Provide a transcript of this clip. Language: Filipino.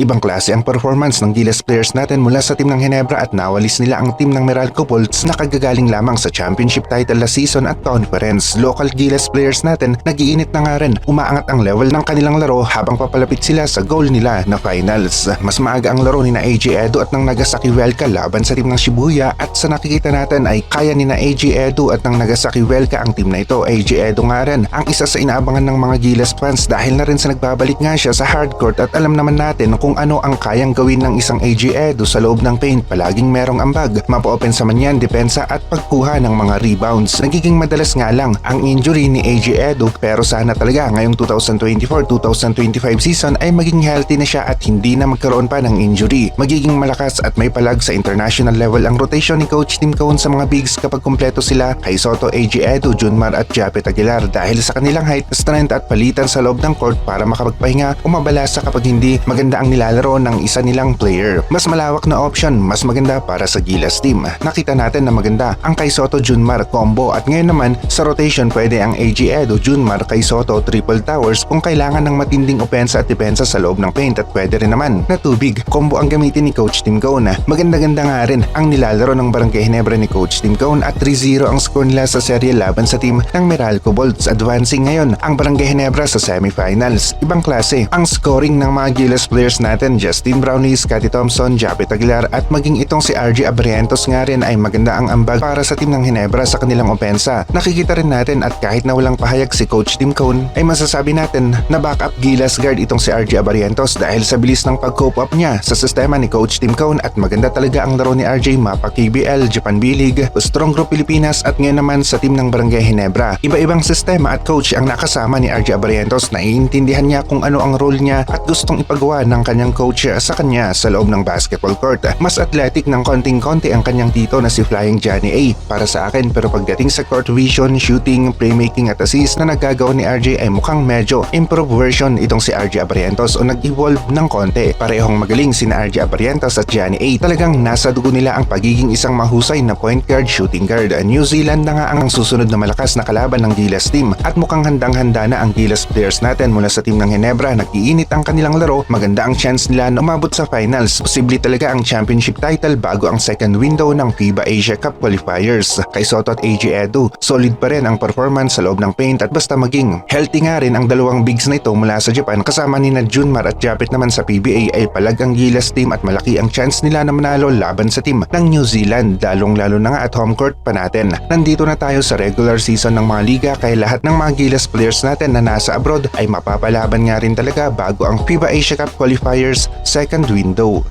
Ibang klase ang performance ng Gilas players natin mula sa team ng Ginebra at nawalis nila ang team ng Meralco Bolts na kagagaling lamang sa championship title last season at conference. Local Gilas players natin nagiinit na nga rin. Umaangat ang level ng kanilang laro habang papalapit sila sa goal nila na finals. Mas maaga ang laro ni na AJ Edo at ng Nagasaki Welka laban sa team ng Shibuya at sa nakikita natin ay kaya ni na AJ Edo at ng Nagasaki Welka ang team na ito. AJ Edo nga rin ang isa sa inaabangan ng mga Gilas fans dahil na rin sa nagbabalik nga siya sa hardcourt at alam naman natin kung ano ang kayang gawin ng isang AJ Edo sa loob ng paint. Palaging merong ambag, mapa-open sa manyan, depensa at pagkuha ng mga rebounds. Nagiging madalas nga lang ang injury ni AJ Edo pero sana talaga ngayong 2024-2025 season ay maging healthy na siya at hindi na magkaroon pa ng injury. Magiging malakas at may palag sa international level ang rotation ni Coach Tim Cone sa mga bigs kapag kumpleto sila kay Soto, AJ Edo, Junmar at Japet Aguilar dahil sa kanilang height, strength at palitan sa loob ng court para makapagpahinga o mabalasa kapag hindi maganda ang nilalaro ng isa nilang player. Mas malawak na option, mas maganda para sa Gilas team. Nakita natin na maganda ang kay Soto Junmar combo at ngayon naman sa rotation pwede ang AJ Edo, Junmar kay Soto triple towers kung kailangan ng matinding opensa at depensa sa loob ng paint at pwede rin naman na tubig. Combo ang gamitin ni Coach Tim Cone. Maganda-ganda nga rin ang nilalaro ng Barangay Ginebra ni Coach Tim Cone at 3-0 ang score nila sa serye laban sa team ng Meralco Bolts. Advancing ngayon ang Barangay Ginebra sa semifinals. Ibang klase ang scoring ng mga Gilas players natin Justin Brownlee, Scotty Thompson, Japet Aguilar at maging itong si RJ Abrientos nga rin ay maganda ang ambag para sa team ng Ginebra sa kanilang opensa. Nakikita rin natin at kahit na walang pahayag si Coach Tim Cone ay masasabi natin na backup Gilas guard itong si RJ Abrientos dahil sa bilis ng pag-cope up niya sa sistema ni Coach Tim Cone at maganda talaga ang laro ni RJ mapa KBL, Japan B-League, Strong Group Pilipinas at ngayon naman sa team ng Barangay Ginebra. Iba-ibang sistema at coach ang nakasama ni RJ Abrientos na iintindihan niya kung ano ang role niya at gustong ipagawa ng kanyang coach sa kanya sa loob ng basketball court. Mas athletic ng konting-konti ang kanyang tito na si Flying Johnny A para sa akin pero pagdating sa court vision, shooting, playmaking at assist na nagagawa ni RJ ay mukhang medyo improved version itong si RJ Abrientos o nag-evolve ng konti. Parehong magaling si RJ Abrientos at Johnny A. Talagang nasa dugo nila ang pagiging isang mahusay na point guard, shooting guard. New Zealand na nga ang susunod na malakas na kalaban ng Gilas team at mukhang handang-handa na ang Gilas players natin mula sa team ng Ginebra. Nag-iinit ang kanilang laro, maganda ang chance nila na umabot sa finals. Posible talaga ang championship title bago ang second window ng FIBA Asia Cup qualifiers. Kay Soto at AJ Edu, solid pa rin ang performance sa loob ng paint at basta maging healthy nga rin ang dalawang bigs na ito mula sa Japan kasama ni na Junmar at Japet naman sa PBA ay palag ang Gilas team at malaki ang chance nila na manalo laban sa team ng New Zealand lalong lalo na nga at home court pa natin. Nandito na tayo sa regular season ng mga liga kaya lahat ng mga Gilas players natin na nasa abroad ay mapapalaban nga rin talaga bago ang FIBA Asia Cup qualifiers second window.